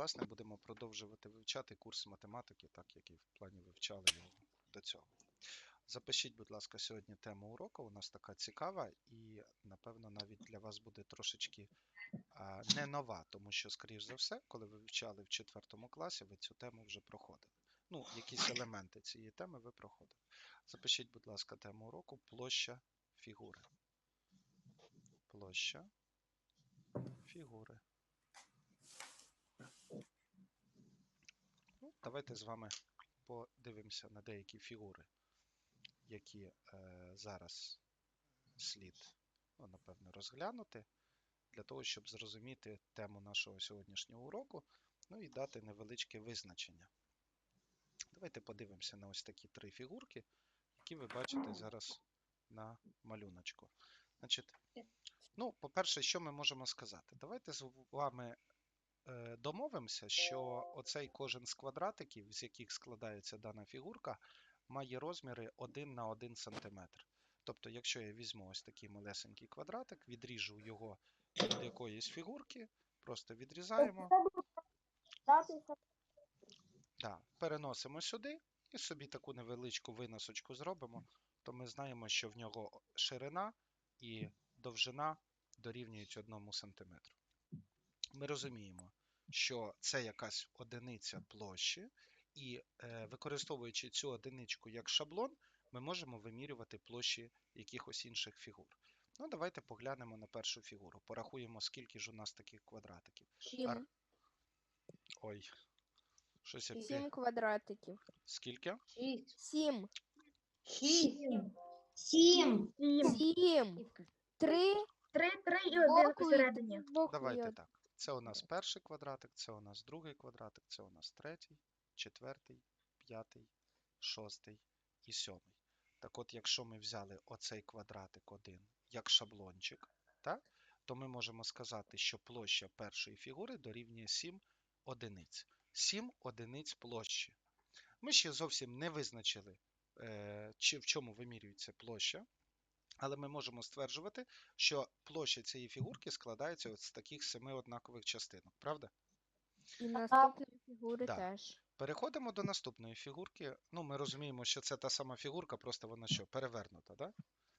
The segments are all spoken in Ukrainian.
власне, будемо продовжувати вивчати курс математики, так як і в плані вивчали його до цього. Запишіть, будь ласка, сьогодні тему уроку. У нас така цікава і, напевно, навіть для вас буде трошечки а, не нова, тому що, скоріш за все, коли ви вивчали в четвертому класі, ви цю тему вже проходили. Ну, якісь елементи цієї теми ви проходили. Запишіть, будь ласка, тему уроку площа фігури. Площа фігури. Давайте з вами подивимося на деякі фігури, які е, зараз слід, ну, напевно, розглянути, для того, щоб зрозуміти тему нашого сьогоднішнього уроку, ну і дати невеличке визначення. Давайте подивимося на ось такі три фігурки, які ви бачите зараз на малюночку. Значить, ну, по-перше, що ми можемо сказати? Давайте з вами домовимося, що оцей кожен з квадратиків, з яких складається дана фігурка, має розміри 1 на 1 см. Тобто, якщо я візьму ось такий малесенький квадратик, відріжу його від якоїсь фігурки, просто відрізаємо, да, переносимо сюди і собі таку невеличку виносочку зробимо, то ми знаємо, що в нього ширина і довжина дорівнюють 1 см. Ми розуміємо, що це якась одиниця площі, і е, використовуючи цю одиничку як шаблон, ми можемо вимірювати площі якихось інших фігур. Ну, давайте поглянемо на першу фігуру. Порахуємо, скільки ж у нас таких квадратиків. Сім. Ой, щось Сім квадратиків. Скільки? Шість. Сім. Шість. Сім. Сім. Три. Три, три і один посередині. Давайте так. Це у нас перший квадратик, це у нас другий квадратик, це у нас третій, четвертий, п'ятий, шостий і сьомий. Так от, якщо ми взяли оцей квадратик один як шаблончик, так, то ми можемо сказати, що площа першої фігури дорівнює 7 одиниць. 7 одиниць площі. Ми ще зовсім не визначили, е, чи в чому вимірюється площа, але ми можемо стверджувати, що площа цієї фігурки складається от з таких семи однакових частинок, правда? І наступної фігури Да. теж. Переходимо до наступної фігурки. Ну, ми розуміємо, що це та сама фігурка, просто вона що, перевернута, да?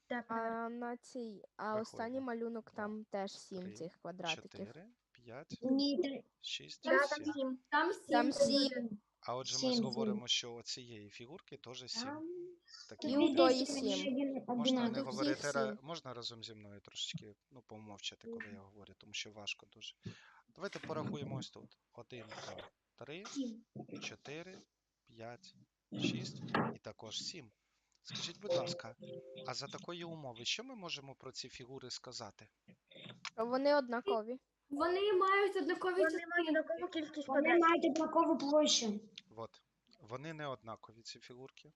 Так, А на цій, а останній малюнок Два, там теж сім три, цих квадратиків. 4, 5, Ні, три. 6, Да, 7. сім. Там сім. Там сім. А отже, ми Сім, сім. говоримо, що оцієї фігурки теж 7. Такі І у тої сім. Можна не говорити, ра- можна разом зі мною трошечки ну, помовчати, коли я говорю, тому що важко дуже. Давайте порахуємо ось тут. 1, 2, 3, 4, 5, 6 і також 7. Скажіть, будь ласка, а за такої умови, що ми можемо про ці фігури сказати? Вони однакові. Вони мають однакові Вони частини. мають однакову кількість Вони квадратів. мають однакову площу. От, вони не однакові, ці фігурки,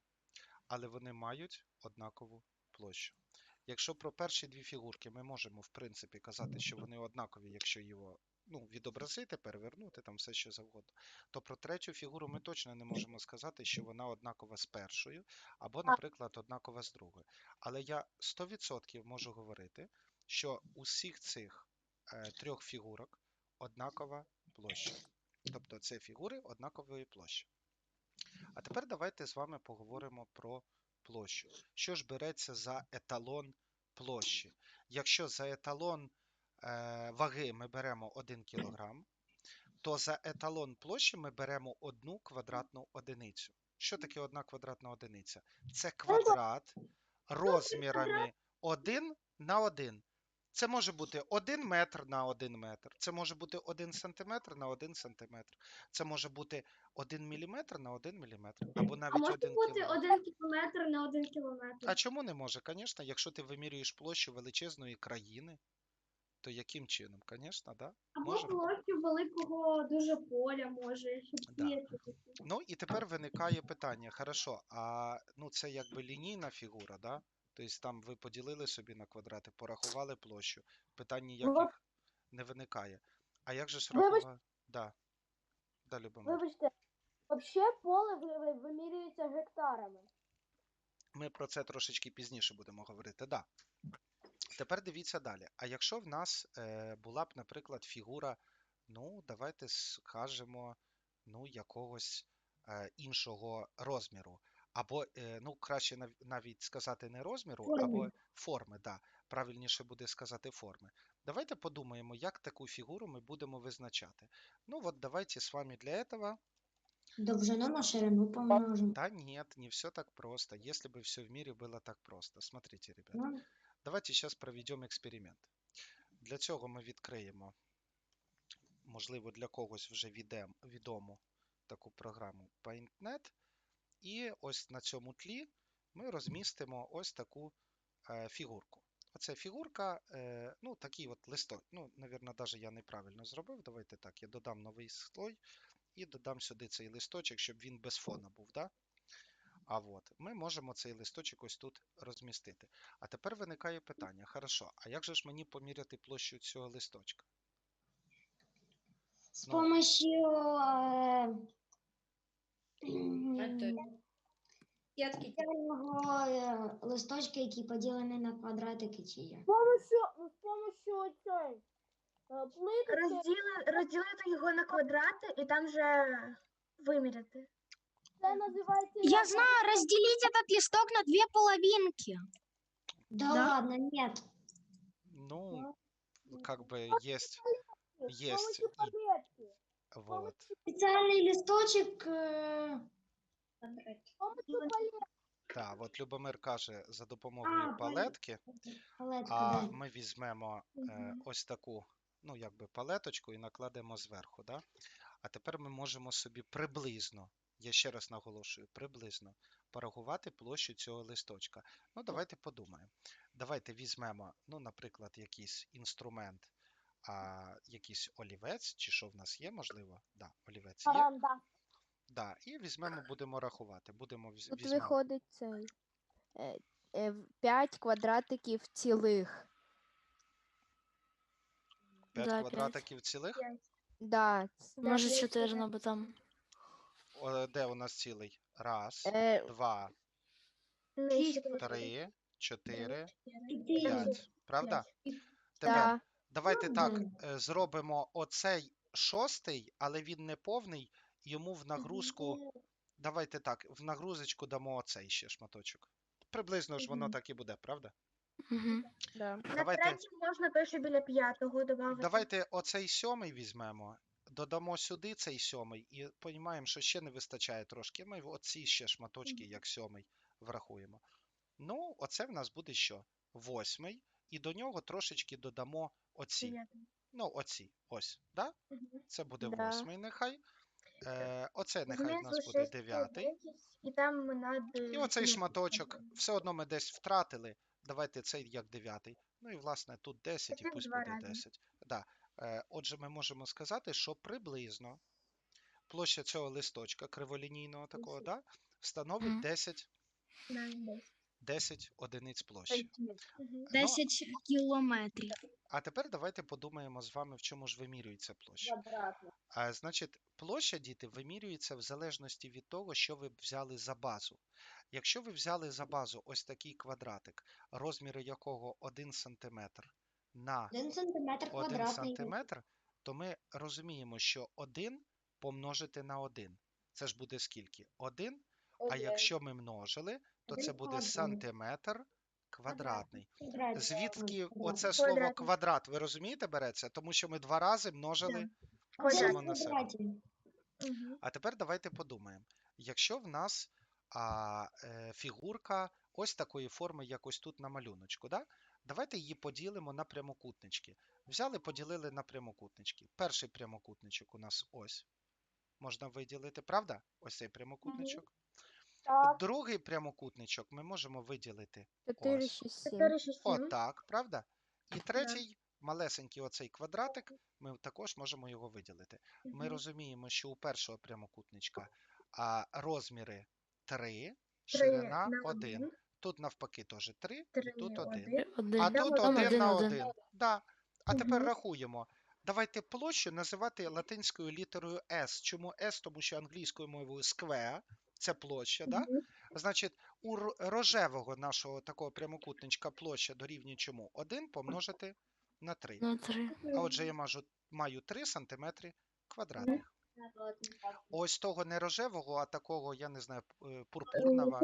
але вони мають однакову площу. Якщо про перші дві фігурки ми можемо, в принципі, казати, що вони однакові, якщо його ну, відобразити, перевернути, там все що завгодно, то про третю фігуру ми точно не можемо сказати, що вона однакова з першою, або, наприклад, однакова з другою. Але я 100% можу говорити, що у всіх цих е, трьох фігурок однакова площа. Тобто це фігури однакової площі. А тепер давайте з вами поговоримо про площу. Що ж береться за еталон площі? Якщо за еталон е, ваги ми беремо 1 кг, то за еталон площі ми беремо одну квадратну одиницю. Що таке одна квадратна одиниця? Це квадрат розмірами 1 на 1. Це може бути 1 метр на 1 метр, це може бути 1 сантиметр на 1 сантиметр, це може бути 1 міліметр на 1 міліметр, або А може 1 бути кілометр. один кілометр на один кілометр. А чому не може? Звісно, якщо ти вимірюєш площу величезної країни, то яким чином? Звісно, да? Або може. площу великого дуже поля може, Да. Ну і тепер виникає питання: хорошо, а ну це якби лінійна фігура, да? Тобто там ви поділили собі на квадрати, порахували площу, питань ніяких не виникає. А як же ж рахувати? Да. Да, Любомир. Вибачте, взагалі поле ви- ви- вимірюється гектарами. Ми про це трошечки пізніше будемо говорити. Да. Тепер дивіться далі. А якщо в нас е, була б, наприклад, фігура Ну, давайте скажемо, ну, якогось е, іншого розміру Або, е, ну, краще нав- навіть сказати не розміру, або Форми. форми, да. Правильніше буде сказати форми. Давайте подумаємо, як таку фігуру ми будемо визначати. Ну, от давайте з вами для этого Довжину на ширину помножим. Да нет, не все так просто. Если бы все в мире было так просто. Смотрите, ребята. Ну, Давайте зараз проведемо експеримент. Для цього ми відкриємо, можливо, для когось вже відем, відому таку програму PaintNet. І ось на цьому тлі ми розмістимо ось таку е, фігурку. Оце фігурка, е, ну, такий от листок. Ну, навірно, навіть я неправильно зробив. Давайте так, я додам новий слой і додам сюди цей листочок, щоб він без фона був. Да? А от ми можемо цей листочок ось тут розмістити. А тепер виникає питання: хорошо, а як же ж мені поміряти площу цього листочка? З Ну. помощью спеціального е, листочка, який на квадратики чи є. З помощью, цієї е, плитки Розділи, розділити його на квадрати і там же виміряти. це називається. Я знаю, разделить этот листок на две половинки. Да, Да. ладно, нет. Ну, как бы есть, есть помощью. Вот. З помощью палетки. Да, от Любомир каже за допомогою А, палетки, а ми візьмемо е, ось таку, ну, якби палеточку і накладемо зверху. Да? А тепер ми можемо собі приблизно, я ще раз наголошую, приблизно порахувати площу цього листочка. Ну, давайте подумаємо. Давайте візьмемо, ну, наприклад, якийсь інструмент, а, якийсь олівець, чи що в нас є, можливо? Да, олівець є. Каранда. Да, і візьмемо, будемо рахувати. Будемо віз- Тут візьмемо. виходить цей. 5 квадратиків цілих. 5 Да, п'ять. квадратиків цілих. Да. ц- Може, 4, ну, бо там. О, де у нас цілий? Раз, Е, два, три, чотири, Чотири. п'ять. Правда? Тепер да. Давайте так е, зробимо оцей шостий, але він не повний. Йому в нагрузку. Давайте так, в нагрузочку дамо оцей ще шматочок. Приблизно ж воно так і буде, правда? Угу. да. На Давайте- третій можна той, що біля п'ятого додати. Давайте оцей сьомий візьмемо, додамо сюди цей сьомий і розуміємо, що ще не вистачає трошки. Ми оці ще шматочки, як сьомий, врахуємо. Ну, оце в нас буде що? Восьмий, і до нього трошечки додамо оці. Ну, оці. Ось. Да? Це буде Да. восьмий, нехай. Е, оце нехай в нас буде дев'ятий. І там над... І оцей шматочок. Все одно ми десь втратили. Давайте цей як дев'ятий. Ну і власне тут 10 і пусть два буде рази. 10. Да. Е, отже, ми можемо сказати, що приблизно площа цього листочка криволінійного такого, да, становить Мгм. 10, На десь. 10 одиниць площі. Мгм. 10 кілометрів. А тепер давайте подумаємо з вами, в чому ж вимірюється площа. А, значить, площа, діти, вимірюється в залежності від того, що ви взяли за базу. Якщо ви взяли за базу ось такий квадратик, розміри якого 1 см на Один сантиметр 1 см, то ми розуміємо, що 1 помножити на 1. Це ж буде скільки? 1, а якщо ми множили, то це буде сантиметр квадратний. Звідки оце слово квадрат, ви розумієте, береться? Тому що ми два рази множили само на себе. А тепер давайте подумаємо. Якщо в нас а, е, фігурка ось такої форми, як ось тут на малюночку, да? давайте її поділимо на прямокутнички. Взяли, поділили на прямокутнички. Перший прямокутничок у нас ось. Можна виділити, правда? Ось цей прямокутничок. Так. Другий прямокутничок ми можемо виділити 4, Ось. 6, 7. Чотири, шість, сім. отак, правда? І третій, малесенький оцей квадратик, ми також можемо його виділити. Ми розуміємо, що у першого прямокутничка а, розміри 3, Три ширина на 1. Тут навпаки теж 3, Три, і тут 1. один. Один. А тут от 1 один, на один. 1. Да. А тепер Мгм. рахуємо. Давайте площу називати латинською літерою S. Чому S? Тому що англійською мовою square – це площа. Да? Значить, у рожевого нашого такого прямокутничка площа дорівнює чому? 1 помножити на 3. На 3. А отже, я мажу, маю 3 см квадратних. Ось того не рожевого, а такого, я не знаю, е, пурпурного.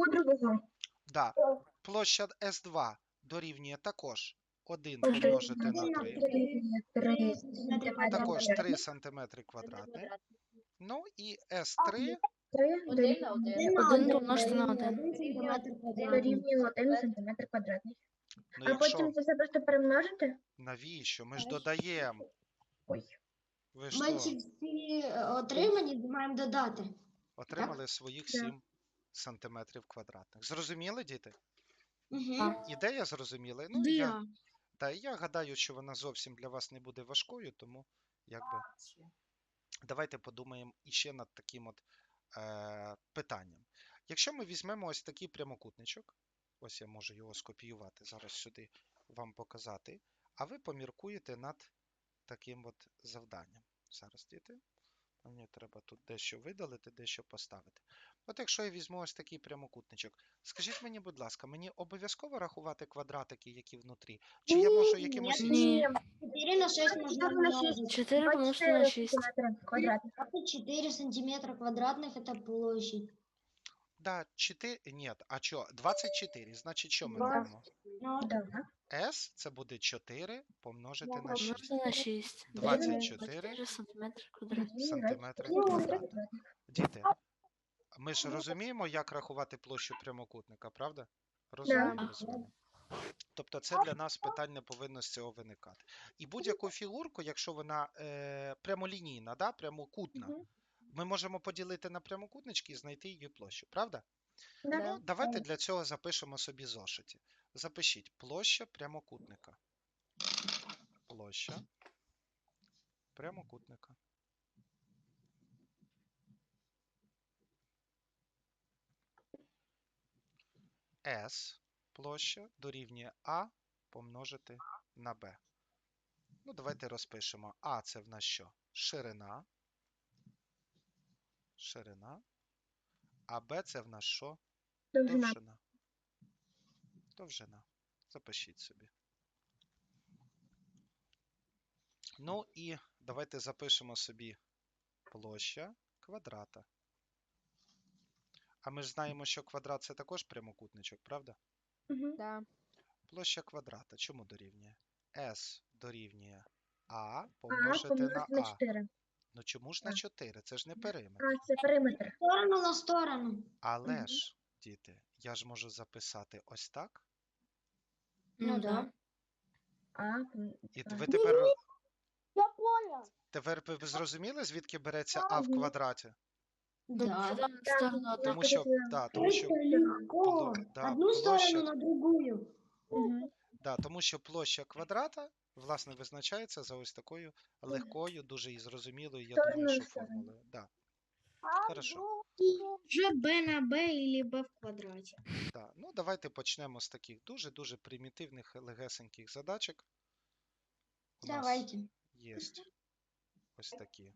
Да. Площа С2 дорівнює також 1 помножити на 3. Також 3 см квадратних. Ну і С3 один на один. Ну, один на один. дорівнює 1 сантиметр квадратний. Ну, А якщо потім це все просто перемножити? навіщо? Ми ж додаємо. Ой. Ви ж Ми ці всі е, отримані маємо додати. отримали своїх Да. 7 сантиметрів квадратних. Зрозуміли, діти? Угу. Ідея зрозуміла. Ну, я, та я гадаю, що вона зовсім для вас не буде важкою, тому якби давайте подумаємо іще над таким от питанням. Якщо ми візьмемо ось такий прямокутничок, ось я можу його скопіювати, зараз сюди вам показати, а ви поміркуєте над таким от завданням. Зараз, діти, мені треба тут дещо видалити, дещо поставити. От якщо я візьму ось такий прямокутничок, скажіть мені, будь ласка, мені обов'язково рахувати квадратики, які внутрі? Чи я можу якимось Ні. іншим? 4 на 6 можна Чотири на шість. 4 помножити на 6. сантиметри квадратних. 4 сантиметра квадратных это площадь. Да, 4, ні, а що, 24, значить що ми робимо? Ну, Да. S це буде 4 помножити на 6 Помножити на 6. 24 сантиметри сантиметри Ну, квадратних. Діти, ми ж розуміємо, як рахувати площу прямокутника, правда? Розуміємо з вами. Тобто це для нас питань не повинно з цього виникати. І будь-яку фігурку, якщо вона е, прямолінійна, да, прямокутна, ми можемо поділити на прямокутнички і знайти її площу, правда? Да. Ну, давайте для цього запишемо собі зошиті. Запишіть площа прямокутника. Площа прямокутника. S площа дорівнює А помножити на Б. Ну, давайте розпишемо. А це в нас що? Ширина. Ширина. А Б це в нас що? Довжина. Довжина. Запишіть собі. Ну і давайте запишемо собі площа квадрата. А ми ж знаємо, що квадрат це також прямокутничок, правда? Мгм. Да. Площа квадрата чому дорівнює? S дорівнює А помножити на А. 4. Ну чому ж на 4? Це ж не периметр. А, це периметр. сторону на сторону. Але ж, діти, я ж можу записати ось так. Ну да. А, І ви тепер, Я понял. тепер ви зрозуміли, звідки береться А в квадраті? Да. Так, Тому що, да, тому що, легко. да, Одну площа- сторону на другую. Да, тому що площа квадрата, власне, визначається за ось такою легкою, дуже і зрозумілою, я думаю, що формулою. Да, А Хорошо. Вже b на b или b в квадраті. да. Ну, давайте почнемо з таких дуже-дуже примітивних, легесеньких задачок. У нас Давайте. є ось такі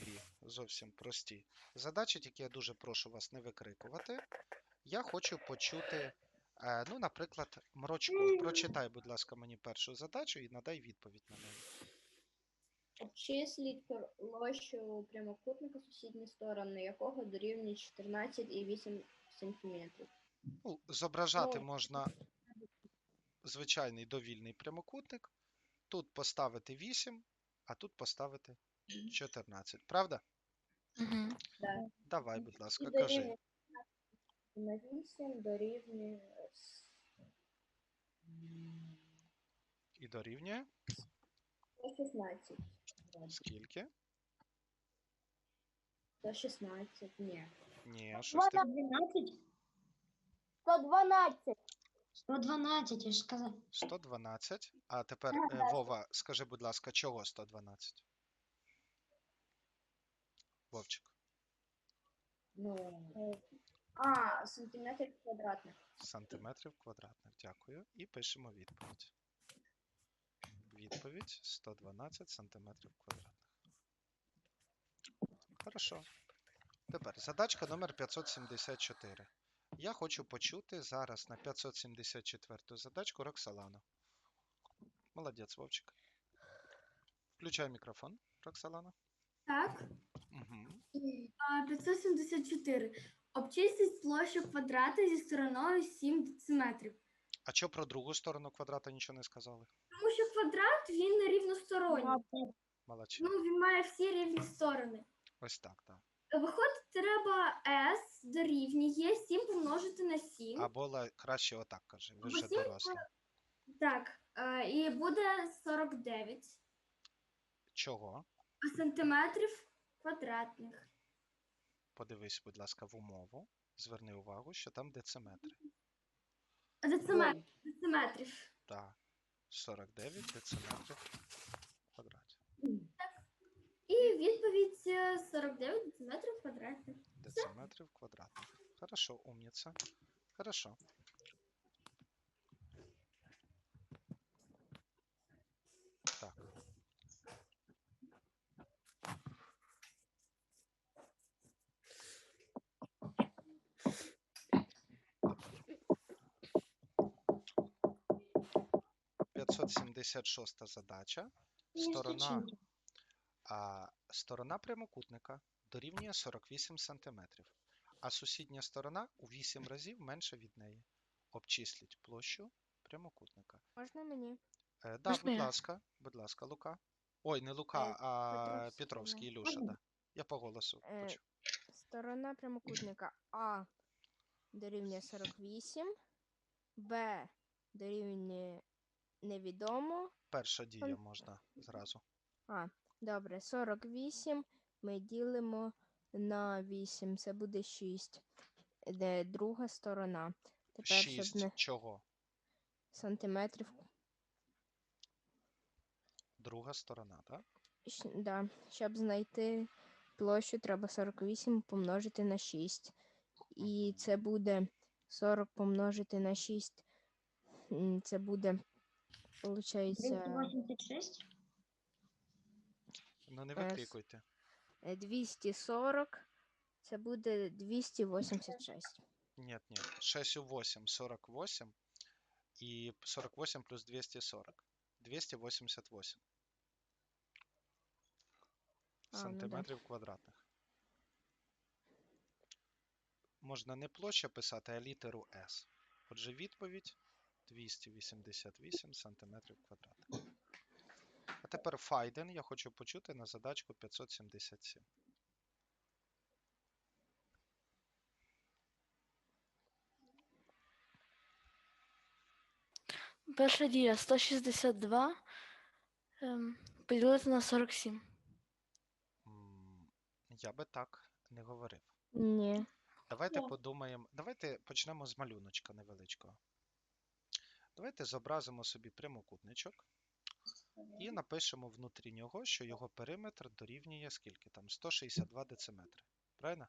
дві зовсім прості задачі, тільки я дуже прошу вас не викрикувати. Я хочу почути, е, ну, наприклад, Мрочко. Прочитай, будь ласка, мені першу задачу і надай відповідь на неї. Обчисліть площу прямокутника, сусідні сторони якого дорівнює 14,8 см. Ну, зображати Ну. можна звичайний довільний прямокутник. Тут поставити 8, а тут поставити 14. Правда? Угу. Давай, будь ласка, І кажи. дорівнює на 8 дорівнює с- І дорівнює 116. скільки? 116, ні. Ні, щось ти 12. 112. 112, я ж сказав. 112. А тепер, е, Вова, скажи, будь ласка, чого 112? Вовчик, Ну, а, сантиметрів квадратних. сантиметрів квадратних. Дякую. І пишемо відповідь. Відповідь 112 сантиметрів квадратних. Хорошо. Тепер задачка номер 574. Я хочу почути зараз на 574 задачку Роксолану. Молодець, Вовчик. Включай мікрофон, Роксолана. Так. Угу. А, 574. Обчистіть площу квадрата зі стороною 7 дециметрів. А що про другу сторону квадрата нічого не сказали? Тому що квадрат він рівносторонній. Молодці. Ну, він має всі рівні сторони. Ось так, так. Виходить, треба S дорівнює 7 помножити на 7. Або ла- краще отак каже. Ви Або вже сім дорослі. Так, е, і буде 49 Чого? сантиметрів квадратних. Подивись, будь ласка, в умову. Зверни увагу, що там дециметри. Дециметрів. дециметрів. Так. 49 дециметрів в квадраті. І відповідь е, 49 дециметрів квадратних. Дециметрів квадратних. Хорошо, умніця. Хорошо. 576 задача. Ну, сторона а, сторона прямокутника дорівнює 48 см, а сусідня сторона у 8 разів менша від неї. Обчисліть площу прямокутника. Можна мені? Е, да, Можна будь я? ласка, будь ласка, Лука. Ой, не Лука, е, а Петровський Ілюша. Да. Я по голосу е. Сторона прямокутника А дорівнює 48, Б дорівнює невідомо. Перша дія можна зразу. А, добре, 48 ми ділимо на 8, це буде 6. Де друга сторона. Тепер, щоб 6 не чого? сантиметрів. Друга сторона, так? щ- Да, щоб знайти площу, треба 48 помножити на 6. І це буде 40 помножити на 6. м, Це буде, виходить, 286? Ну не Е, викрикуйте. 240. Це буде 286. Ні, ні. 6 у 8, 48. І 48 плюс 240. 288 А, ну да. сантиметрів квадратних. Можна не площа писати, а літеру S. Отже, відповідь 288 сантиметрів квадратних. А тепер Файден я хочу почути на задачку 577. Перша дія 162 ем, поділити на 47. Я би так не говорив. Ні. Давайте подумаємо. Давайте почнемо з малюночка невеличкого. Давайте зобразимо собі прямокутничок і напишемо внутрі нього, що його периметр дорівнює скільки там? 162 дециметри. Правильно?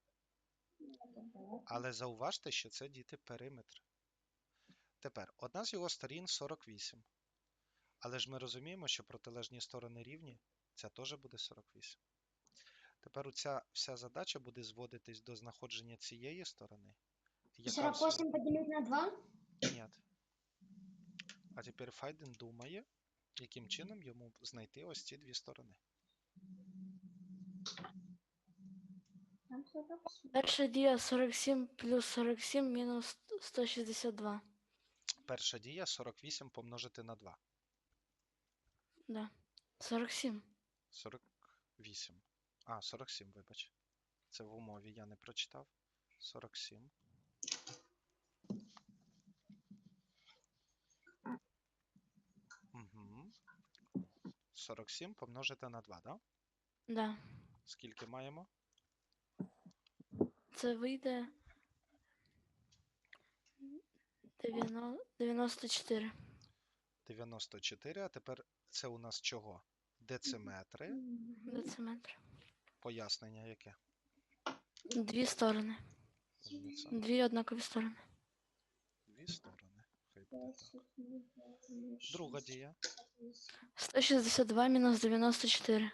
Але зауважте, що це діти периметр. Тепер, одна з його сторін 48. Але ж ми розуміємо, що протилежні сторони рівні, ця теж буде 48. Тепер ця вся задача буде зводитись до знаходження цієї сторони. яка 48 поделить на 2? Ні. А тепер Файден думає, яким чином йому знайти ось ці дві сторони. Перша дія 47 плюс 47 мінус 162. Перша дія 48 помножити на 2. Да. 47. 48. А, 47, вибач. Це в умові я не прочитав. 47. Угу. 47 помножити на 2, да? Да. Скільки маємо? Це вийде 90 94. 94, а тепер це у нас чого? Дециметри. Дециметр. Пояснення яке? Дві сторони. Дві однакові сторони. Дві сторони. Хай буде так. Друга дія. 162 мінус 94.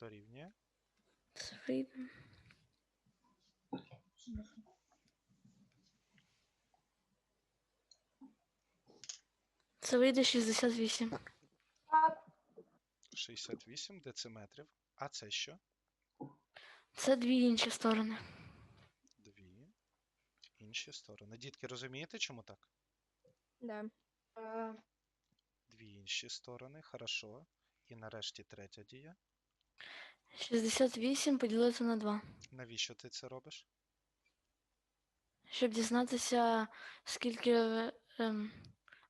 Дорівнює. Це вийде. Це вийде 68. Так. 68 дециметрів. А це що? Це дві інші сторони. Дві інші сторони. Дітки, розумієте, чому так? Да. Дві інші сторони, хорошо. І нарешті третя дія. 68 поділити на 2. Навіщо ти це робиш? Щоб дізнатися, скільки ем,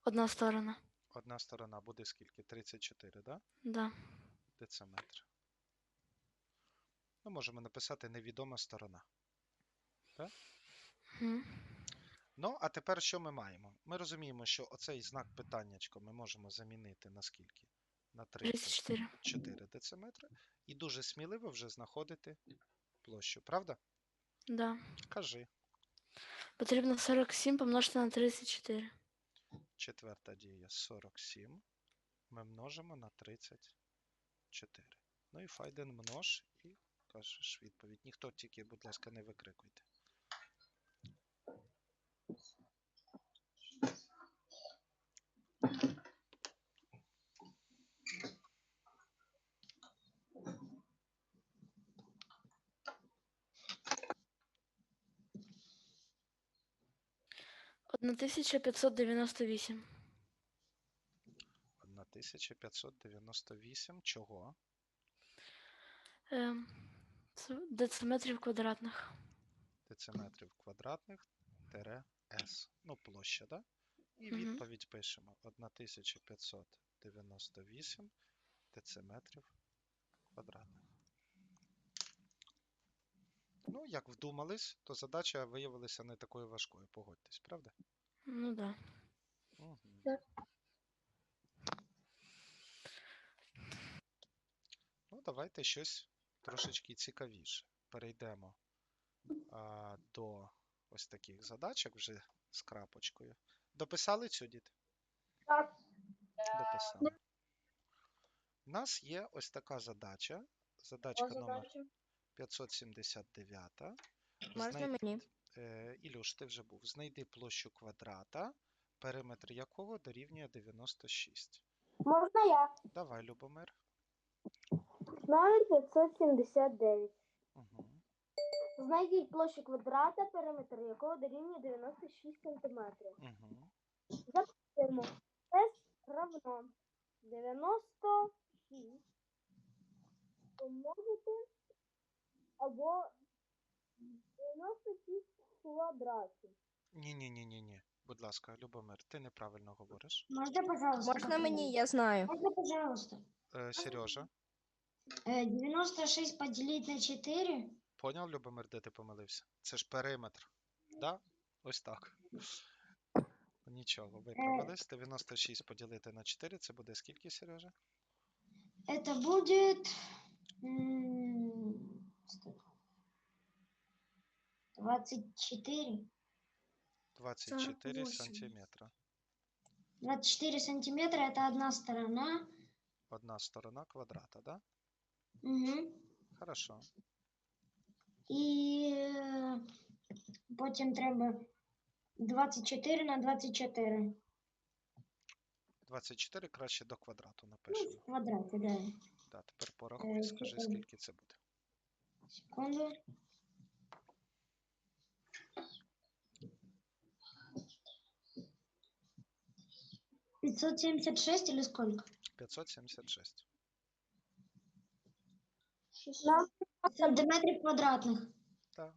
одна сторона. Одна сторона буде скільки? 34, да? Да. Дециметр. Ну, можемо написати невідома сторона. Мгм. Ну, а тепер що ми маємо? Ми розуміємо, що оцей знак питаннячко ми можемо замінити на скільки? На 34. 34 дециметри. І дуже сміливо вже знаходити площу, правда? Да. Кажи. Потрібно 47 помножити на 34. Четверта дія 47. Ми множимо на 34. Ну і файден множ і кажеш відповідь. Ніхто тільки, будь ласка, не викрикуйте. Одна тисяча 598. 1598. Чого? Ем, це дециметрів квадратних. Дециметрів квадратних тире С. Ну, площа, да? І Мгм. відповідь пишемо 1598 дециметрів квадратних. Ну, як вдумались, то задача виявилася не такою важкою, погодьтесь, правда? Ну да. Так. Ну, давайте щось трошечки цікавіше. Перейдемо а, до ось таких задачок вже з крапочкою. Дописали цю діти? Так. Дописали. У нас є ось така задача. Задачка номер 579. Можна Знай- мені? Е, Ілюш, ти вже був. Знайди площу квадрата, периметр якого дорівнює 96. Можна я? Давай, Любомир. Номер 579. Угу. Знайдіть площу квадрата, периметр якого дорівнює 96 см. Угу. Записуємо. S равно 96 помножити або 96 квадратів. Ні-ні-ні-ні-ні. Будь ласка, Любомир, ти неправильно говориш. Можно, пожалуйста? Можна мені, я знаю. Можно, пожалуйста? Е, Сережа, Э, 96 поделить на 4. поняв, Любомир, де ти помилився? Це ж периметр. Да? Ось так. Нічого, виправились. 96 поділити на 4, це буде скільки, Сережа? Это будет... м, стоп. 24. 24 48. сантиметра. 24 сантиметра это одна сторона. Одна сторона квадрата, да? Угу. Хорошо. І е, потім треба 24 на 24. 24 краще до квадрату Ну, напишемо. в квадраті, да. Да, тепер порахуй, скажи, чотири. скільки це буде. Секунду. Пятьсот семьдесят шесть или сколько? 576. Нам, Сантиметрів квадратних. Так.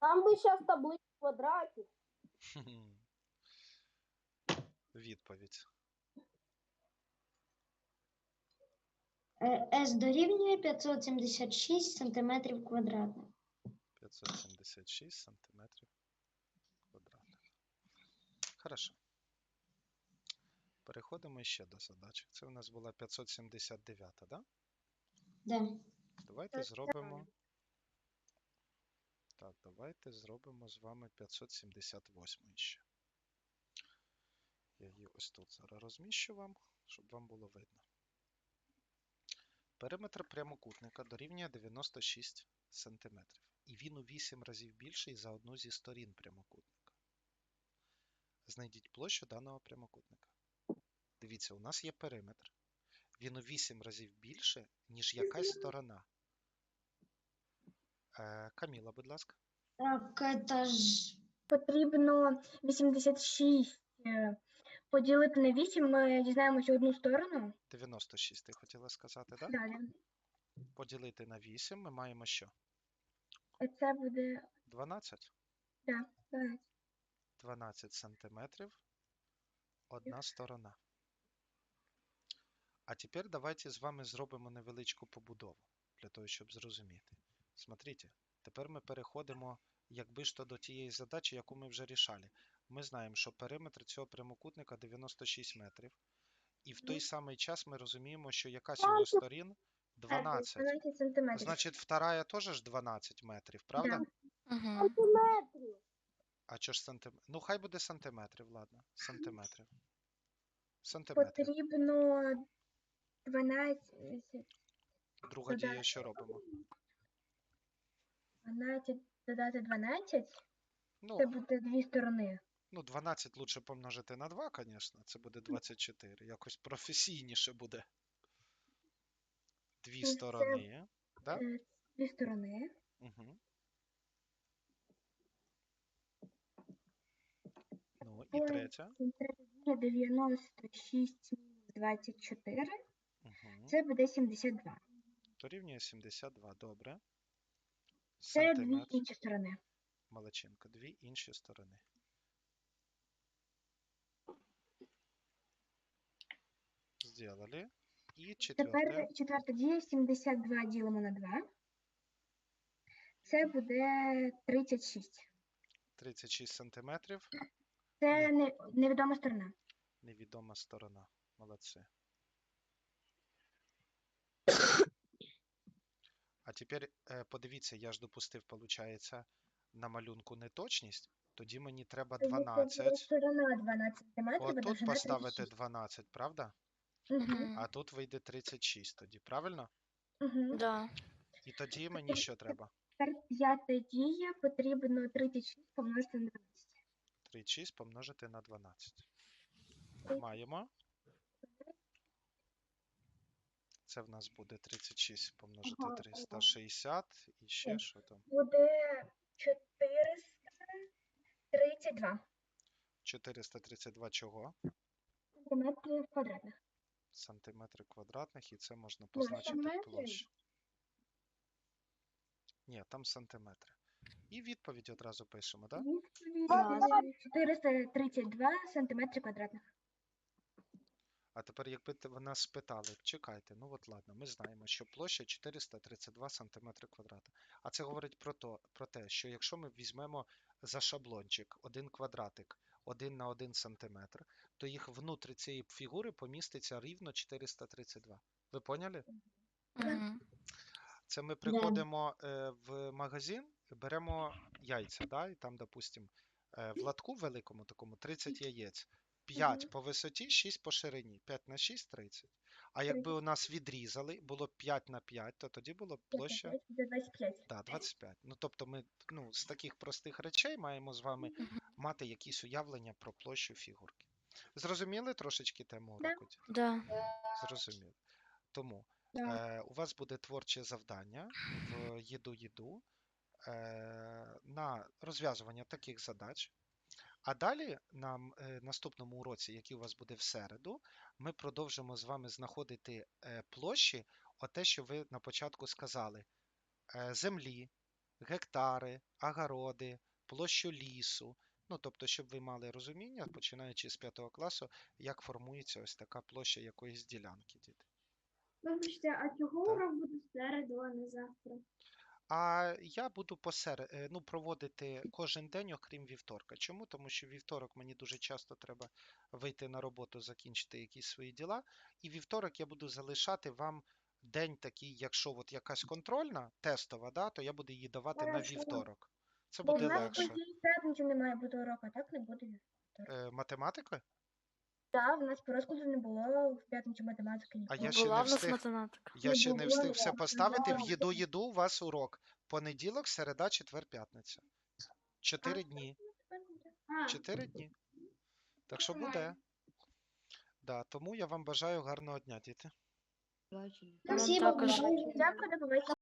нам би зараз таблицю квадратів. Відповідь. С дорівнює 576 сантиметрів квадратних. 576 сантиметрів квадратних. Хорошо. Переходимо ще до задачок. Це у нас була 579, да? Да. Давайте зробимо. Так, давайте зробимо з вами 578 ще. Я її ось тут зараз розміщу вам, щоб вам було видно. Периметр прямокутника дорівнює 96 см. І він у 8 разів більший за одну зі сторін прямокутника. Знайдіть площу даного прямокутника. Дивіться, у нас є периметр. він у 8 разів більше, ніж якась сторона. Е, Каміла, будь ласка. Так, это ж... Потрібно 86 е, поділити на 8, ми дізнаємося одну сторону. 96 ти хотіла сказати, так? Далі. Поділити на 8 ми маємо що? Це буде 12? да, 12. 12 сантиметрів одна сторона. А тепер давайте з вами зробимо невеличку побудову для того, щоб зрозуміти. Смотрите, тепер ми переходимо якби ж то до тієї задачі, яку ми вже рішали. Ми знаємо, що периметр цього прямокутника 96 метрів. І в той самий час ми розуміємо, що якась його сторін 12. 12 сантиметрів. Значить, вторая теж ж 12 метрів, правда? Угу. Сантиметрів. А чого ж сантиметрів? Ну, хай буде сантиметрів, ладно. Сантиметрів. Сантиметрів. Потрібно 12, Друга додати. дія, що робимо? 12 додати 12, це Ну, буде дві сторони. ну 12 лучше помножити на 2, звісно. Це буде 24. Якось професійніше буде. Дві Ну, це- сторони. Да? Е, Дві сторони. Угу. Ну, і третя. І третя 96 мінус 24, Угу. це буде 72. Дорівнює 72. Добре. Це дві інші сторони. Молодчинка. Дві інші сторони. Сделали. І четверте. Тепер четверта дія 72 ділимо на 2. Це буде 36. 36 сантиметрів. Це не, невідома сторона. Невідома сторона. Молодці. А тепер е, подивіться, я ж допустив, виходить, на малюнку неточність. Тоді мені треба Тоді це буде 12. Сторона 12 От тут поставити 12, правда? А тут вийде 36 тоді, правильно? Да. І тоді мені що треба? Тепер п'ята дія потрібно 36 помножити на 12. 36 помножити на 12. Маємо. Це в нас буде 36 помножити Ага, ага. 360 і ще Ой. що там? Буде 432 432 чого? сантиметрів квадратних. Сантиметри квадратних, і це можна позначити сантиметрів? площу. Ні, там сантиметри. І відповідь одразу пишемо, так? Да? Відповідь Клас. 432 сантиметри квадратних. А тепер, якби нас спитали, чекайте, ну от ладно, ми знаємо, що площа 432 см квадрата. А це говорить про, то, про те, що якщо ми візьмемо за шаблончик один квадратик 1 на 1 см, то їх внутрі цієї фігури поміститься рівно 432. Ви поняли? Це ми приходимо е, в магазин, беремо яйця, да, і там, допустим, е, в латку великому такому 30 яєць. 5 по висоті, 6 по ширині. 5 на 6 30. А якби у нас відрізали, було 5 на 5, то тоді було б площа 25 буде 25. да, 25. Ну тобто ми ну, з таких простих речей маємо з вами мати якісь уявлення про площу фігурки. Зрозуміли трошечки тему уроку? Да. Зрозуміло. Тому Да. е, у вас буде творче завдання в їду-їду е, на розв'язування таких задач. А далі на е, наступному уроці, який у вас буде в середу, ми продовжимо з вами знаходити е, площі, оте, що ви на початку сказали: е, землі, гектари, огороди, площу лісу. Ну, тобто, щоб ви мали розуміння, починаючи з 5 класу, як формується ось така площа якоїсь ділянки, діти. Вибачте, а чого урок буде в середу, а не завтра? А я буду посер... е, ну, проводити кожен день, окрім вівторка. Чому? Тому що вівторок мені дуже часто треба вийти на роботу, закінчити якісь свої діла. І вівторок я буду залишати вам день такий, якщо от якась контрольна, тестова, да, то я буду її давати на вівторок. Це Бо в буде нас легше. тоді в п'ятницю не має бути так не буде. Е, математика? Так, в нас по розкладу не було в п'ятницю математики А я ще Була не в нас встиг. математика. Я Не ще не було, встиг я все поставити. В їду їду у вас урок. Понеділок, середа, четвер, п'ятниця. Чотири дні. Чотири дні. Так що буде. Да, тому я вам бажаю гарного дня, діти. Також. Дякую, до побачення.